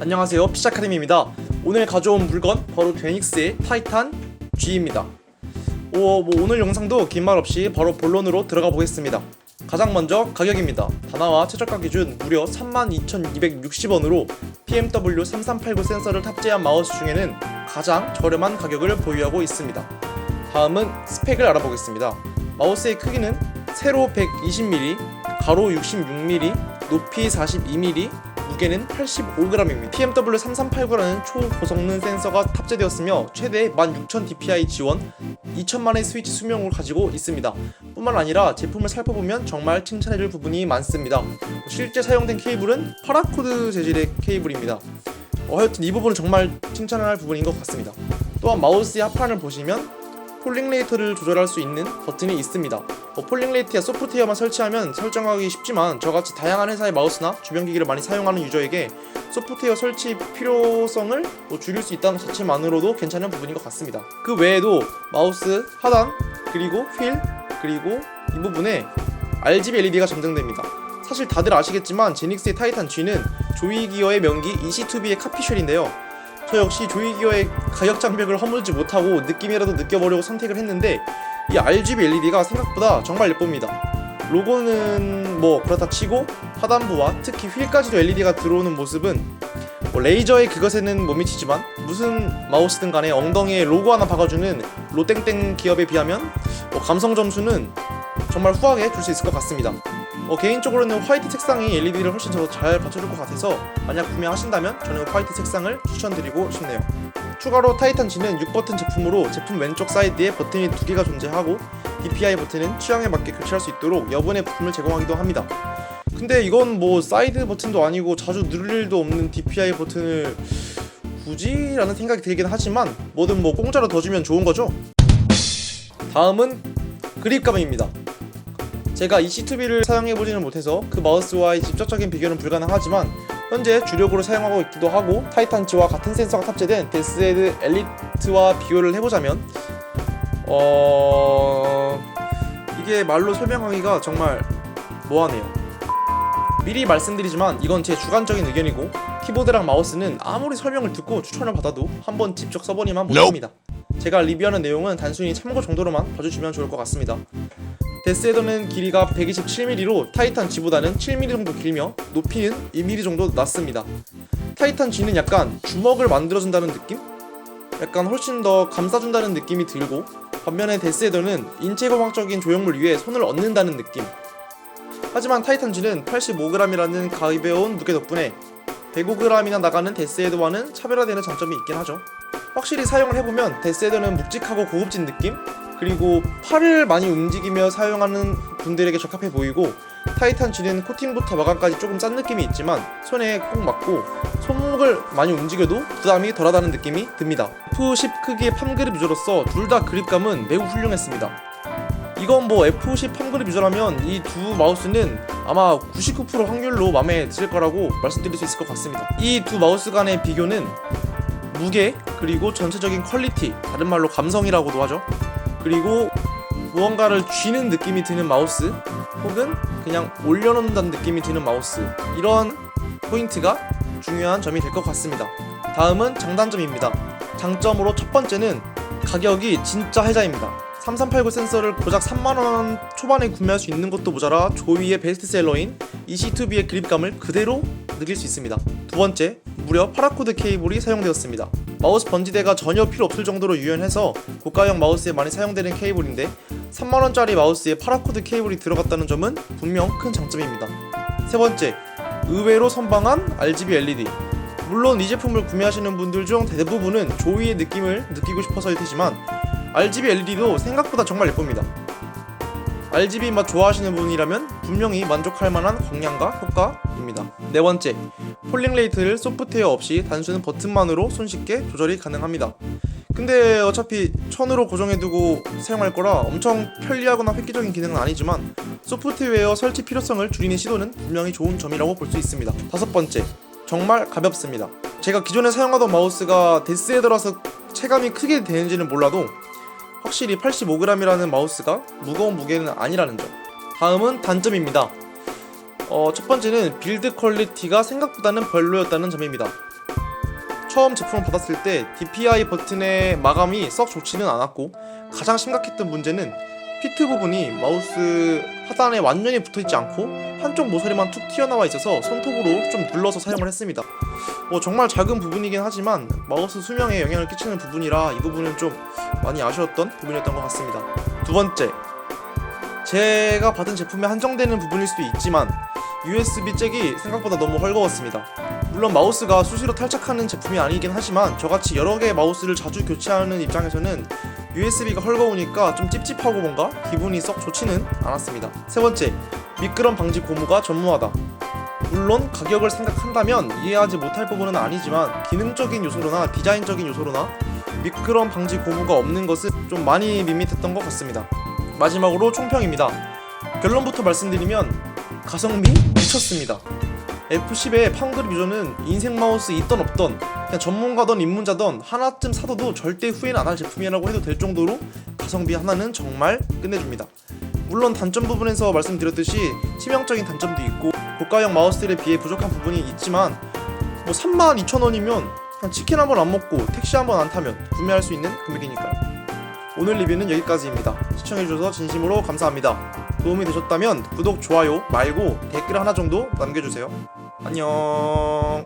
안녕하세요. 피자카데미입니다. 오늘 가져온 물건 바로 데닉스의 타이탄 G입니다. 오, 뭐 오늘 영상도 긴 말 없이 바로 본론으로 들어가 보겠습니다. 가장 먼저 가격입니다. 다나와 최저가 기준 무려 32,260원으로 BMW 3389 센서를 탑재한 마우스 중에는 가장 저렴한 가격을 보유하고 있습니다. 다음은 스펙을 알아보겠습니다. 마우스의 크기는 세로 120mm, 가로 66mm, 높이 42mm, 무게는 85g입니다. BMW 3389라는 초고성능 센서가 탑재되었으며 최대 16,000 dpi 지원, 2천만의 스위치 수명을 가지고 있습니다. 뿐만 아니라 제품을 살펴보면 정말 칭찬해줄 부분이 많습니다. 실제 사용된 케이블은 파라코드 재질의 케이블입니다. 어, 하여튼 이 부분은 정말 칭찬을 할 부분인 것 같습니다. 또한 마우스의 하판을 보시면 폴링 레이터를 조절할 수 있는 버튼이 있습니다. 어, 폴링 레이트야 소프트웨어만 설치하면 설정하기 쉽지만 저같이 다양한 회사의 마우스나 주변 기기를 많이 사용하는 유저에게 소프트웨어 설치 필요성을 뭐 줄일 수 있다는 것 자체만으로도 괜찮은 부분인 것 같습니다. 그 외에도 마우스 하단 그리고 휠 그리고 이 부분에 RGB LED가 점등됩니다. 사실 다들 아시겠지만 제닉스의 타이탄 G는 조이 기어의 명기 EC2B의 카피쉘인데요. 저 역시 조이 기어의 가격 장벽을 허물지 못하고 느낌이라도 느껴보려고 선택을 했는데 이 RGB LED가 생각보다 정말 예쁩니다. 로고는 뭐 그렇다 치고 하단부와 특히 휠까지도 LED가 들어오는 모습은 뭐 레이저의 그것에는 못 미치지만 무슨 마우스든 간에 엉덩이에 로고 하나 박아주는 로땡땡 기업에 비하면 뭐 감성 점수는 정말 후하게 줄 수 있을 것 같습니다. 어, 개인적으로는 화이트 색상이 LED를 훨씬 더 잘 받쳐줄 것 같아서 만약 구매하신다면 저는 화이트 색상을 추천드리고 싶네요. 추가로 타이탄 G는 6버튼 제품으로 제품 왼쪽 사이드에 버튼이 두 개가 존재하고 DPI 버튼은 취향에 맞게 교체할 수 있도록 여분의 부품을 제공하기도 합니다. 근데 이건 뭐 사이드 버튼도 아니고 자주 누를 일도 없는 DPI 버튼을 굳이 라는 생각이 들긴 하지만 뭐든 뭐 공짜로 더 주면 좋은 거죠. 다음은 그립감입니다. 제가 EC2B를 사용해보지는 못해서 그 마우스와의 직접적인 비교는 불가능하지만 현재 주력으로 사용하고 있기도 하고 타이탄 G와 같은 센서가 탑재된 데스헤드 엘리트와 비교를 해보자면 어... 이게 말로 설명하기가 정말 뭐하네요. 미리 말씀드리지만 이건 제 주관적인 의견이고 키보드랑 마우스는 아무리 설명을 듣고 추천을 받아도 한번 직접 써보니만 못합니다. 제가 리뷰하는 내용은 단순히 참고 정도로만 봐주시면 좋을 것 같습니다 데스헤더는 길이가 127mm로 타이탄 G보다는 7mm 정도 길며 높이는 2mm 정도 낮습니다. 타이탄 G는 약간 주먹을 만들어준다는 느낌? 약간 훨씬 더 감싸준다는 느낌이 들고 반면에 데스헤더는 인체공학적인 조형물 위에 손을 얹는다는 느낌. 하지만 타이탄 G는 85g이라는 가벼운 무게 덕분에 105g이나 나가는 데스헤더와는 차별화되는 장점이 있긴 하죠. 확실히 사용을 해보면 데스헤더는 묵직하고 고급진 느낌? 그리고 팔을 많이 움직이며 사용하는 분들에게 적합해 보이고 타이탄 G는 코팅부터 마감까지 조금 짠 느낌이 있지만 손에 꼭 맞고 손목을 많이 움직여도 부담이 덜하다는 느낌이 듭니다. F10 크기의 팜그립 유저로서 둘 다 그립감은 매우 훌륭했습니다. 이건 뭐 F10 팜그립 유저라면 이 두 마우스는 아마 99% 확률로 마음에 들 거라고 말씀드릴 수 있을 것 같습니다. 이 두 마우스 간의 비교는 무게 그리고 전체적인 퀄리티 다른 말로 감성이라고도 하죠. 그리고 무언가를 쥐는 느낌이 드는 마우스 혹은 그냥 올려놓는다는 느낌이 드는 마우스 이런 포인트가 중요한 점이 될 것 같습니다. 다음은 장단점입니다. 장점으로 첫 번째는 가격이 진짜 혜자입니다. 3389 센서를 고작 3만원 초반에 구매할 수 있는 것도 모자라 조이의 베스트셀러인 EC2B의 그립감을 그대로 느낄 수 있습니다. 두 번째, 무려 파라코드 케이블이 사용되었습니다. 마우스 번지대가 전혀 필요 없을 정도로 유연해서 고가형 마우스에 많이 사용되는 케이블인데 3만원짜리 마우스에 파라코드 케이블이 들어갔다는 점은 분명 큰 장점입니다. 세 번째, 의외로 선방한 RGB LED. 물론 이 제품을 구매하시는 분들 중 대부분은 조이의 느낌을 느끼고 싶어서일 테지만 RGB LED도 생각보다 정말 예쁩니다. RGB 맛 좋아하시는 분이라면 분명히 만족할 만한 광량과 효과입니다. 네 번째, 폴링 레이트를 소프트웨어 없이 단순 버튼만으로 손쉽게 조절이 가능합니다. 근데 어차피 천으로 고정해두고 사용할 거라 엄청 편리하거나 획기적인 기능은 아니지만 소프트웨어 설치 필요성을 줄이는 시도는 분명히 좋은 점이라고 볼 수 있습니다. 다섯 번째, 정말 가볍습니다. 제가 기존에 사용하던 마우스가 데스헤더라서 체감이 크게 되는지는 몰라도 확실히 85g이라는 마우스가 무거운 무게는 아니라는 점. 다음은 단점입니다. 어, 첫 번째는 빌드 퀄리티가 생각보다는 별로였다는 점입니다. 처음 제품을 받았을 때 DPI 버튼의 마감이 썩 좋지는 않았고 가장 심각했던 문제는 피트 부분이 마우스 하단에 완전히 붙어있지 않고 한쪽 모서리만 툭 튀어나와 있어서 손톱으로 좀 눌러서 사용을 했습니다. 뭐 정말 작은 부분이긴 하지만 마우스 수명에 영향을 끼치는 부분이라 이 부분은 좀 많이 아쉬웠던 부분이었던 것 같습니다. 두 번째, 제가 받은 제품에 한정되는 부분일 수도 있지만 USB 잭이 생각보다 너무 헐거웠습니다. 물론 마우스가 수시로 탈착하는 제품이 아니긴 하지만 저같이 여러 개의 마우스를 자주 교체하는 입장에서는 USB가 헐거우니까 좀 찝찝하고 뭔가 기분이 썩 좋지는 않았습니다. 세 번째, 미끄럼 방지 고무가 전무하다. 물론 가격을 생각한다면 이해하지 못할 부분은 아니지만 기능적인 요소로나 디자인적인 요소로나 미끄럼 방지 고무가 없는 것은 좀 많이 밋밋했던 것 같습니다. 마지막으로 총평입니다. 결론부터 말씀드리면 가성비 미쳤습니다. F10의 팡그립 유저는 인생 마우스 있던 없던 그냥 전문가던 입문자던 하나쯤 사둬도 절대 후회는 안 할 제품이라고 해도 될 정도로 가성비 하나는 정말 끝내줍니다. 물론 단점 부분에서 말씀드렸듯이 치명적인 단점도 있고 고가형 마우스들에 비해 부족한 부분이 있지만 뭐 32,000원이면 그냥 치킨 한 번 안 먹고 택시 한 번 안 타면 구매할 수 있는 금액이니까요. 오늘 리뷰는 여기까지입니다. 시청해주셔서 진심으로 감사합니다. 도움이 되셨다면 구독, 좋아요 말고 댓글 하나 정도 남겨주세요. 안녕.